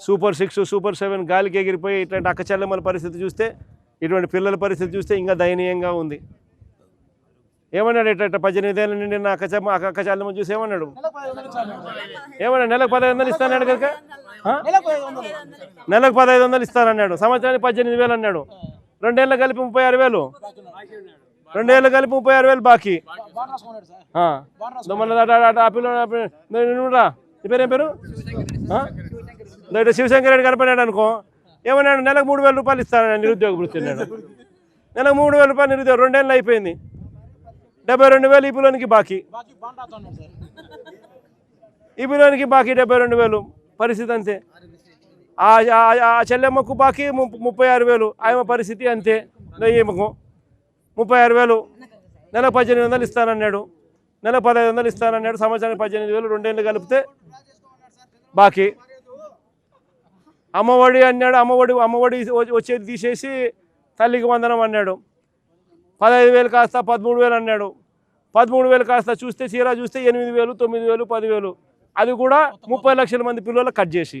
Super six super seven గాలికి ఎగిరిపోయి ఇట్లాంటి అక్కచెల్లెమ్మల పరిస్థితి చూస్తే ఇటువంటి పిల్లల పరిస్థితి చూస్తే ఇంకా దయనీయంగా ఉంది. ఏమన్నాడు ఇట్లా ఇట్లా పద్దెనిమిది ఏళ్ళ నుండి నా అక్క అక్క అక్క చెల్లెమ్మ చూసి ఏమన్నాడు? ఏమన్నాడు? నెలకు పదహైదు వందలు ఇస్తానన్నాడు కనుక? నెలకు పదహైదు వందలు. ఇస్తానన్నాడు. సంవత్సరానికి పద్దెనిమిది వేలు అన్నాడు. రెండేళ్ళు కలిపి ముప్పై ఆరు వేలు. రెండేళ్ళు కలిపి ముప్పై ఆరు వేలు బాకీ. ఆ. దో మన అటు- అటు- అటు ఆ పిల్ల ఆ పిల్ల- దో నువ్వు రా. నీ పేరు ఏం పేరు ఇటు శివశంకర్ రెడ్డి కనపడాడు అనుకో. ఏమన్నాడు నెలకు మూడు వేల రూపాయలు ఇస్తానని నిరుద్యోగ వృత్తి అన్నాడు నెలకు మూడు వేల రూపాయలు నిరుద్యోగం రెండేళ్ళు అయిపోయింది. డెబ్బై రెండు వేలు ఈ పిల్లోనికి బాకీ. ఈ పిల్లోనికి బాకీ డెబ్బై రెండు వేలు. పరిస్థితి అంతే. ఆ చెల్లెమ్మకు బాకీ ముప్పై ఆరు వేలు. ఆమె పరిస్థితి అంతే. ఈమెకు ముప్పై ఆరు వేలు. నెల పద్దెనిమిది వందలు ఇస్తానన్నాడు. నెల పదహైదు వందలు ఇస్తానన్నాడు. సంవత్సరానికి పద్దెనిమిది వేలు రెండేళ్ళు కలిపితే బాకీ. అమ్మఒడి అన్నాడు అమ్మఒడి అమ్మఒడి వచ్చేది తీసేసి తల్లికి వందనం అన్నాడు. పదహైదు వేలు కాస్త పదమూడు వేలు అన్నాడు. పదమూడు వేలు కాస్త చూస్తే చీర చూస్తే ఎనిమిది వేలు తొమ్మిది వేలు పదివేలు. అది కూడా ముప్పై లక్షల మంది పిల్లలు కట్ చేసి.